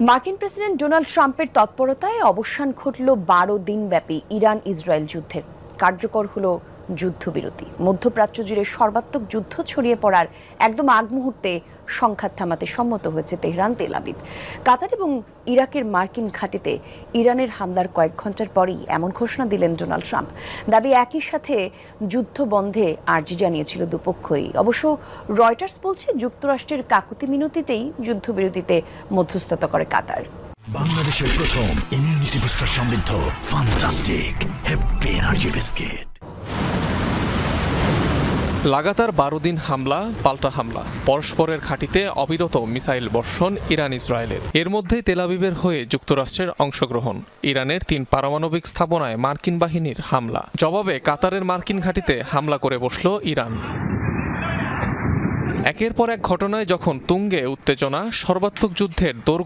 মার্কিন president Donald ট্রাম্পের তৎপরতায় অবসান ঘটল বারো দিনব্যাপী ইরান ইসরায়েল যুদ্ধের। কার্যকর হলো যুদ্ধবিরতি। মধ্যপ্রাচ্য জুড়ে সর্বাত্মক যুদ্ধ ছড়িয়ে পড়ার একদম আগ মুহূর্তে সংঘাত থামাতে সম্মত হয়েছে তেহরান তেল আবিব। কাতার এবং ইরাকের মার্কিন ঘাঁটিতে ইরানের হামলার কয়েক ঘণ্টার পরই এমন ঘোষণা দিলেন ডোনাল্ড ট্রাম্প। দাবি একই সাথে যুদ্ধ বন্ধে আর্জি জানিয়েছিল দুপক্ষই। অবশ্য রয়টার্স বলছে যুক্তরাষ্ট্রের কাকুতি মিনতিতেই যুদ্ধবিরতিতে মধ্যস্থতা করে কাতার। বাংলাদেশের প্রথম ইমিউনিটি বুস্টার সমৃদ্ধ ফান্টাস্টিক হ্যাপি এনার্জি বিস্কিট। লাগাতার বারো দিন হামলা, পাল্টা হামলা। পরস্পরের ঘাঁটিতে অবিরত মিসাইল বর্ষণ ইরান ইসরায়েলের এর মধ্যেই তেলাবিবের হয়ে যুক্তরাষ্ট্রের অংশগ্রহণ। ইরানের তিন পারমাণবিক স্থাপনায় মার্কিন বাহিনীর হামলা। জবাবে কাতারের মার্কিন ঘাঁটিতে হামলা করে বসল ইরান। একের পর এক ঘটনায় যখন তুঙ্গে উত্তেজনা, সর্বাত্মক যুদ্ধের দোর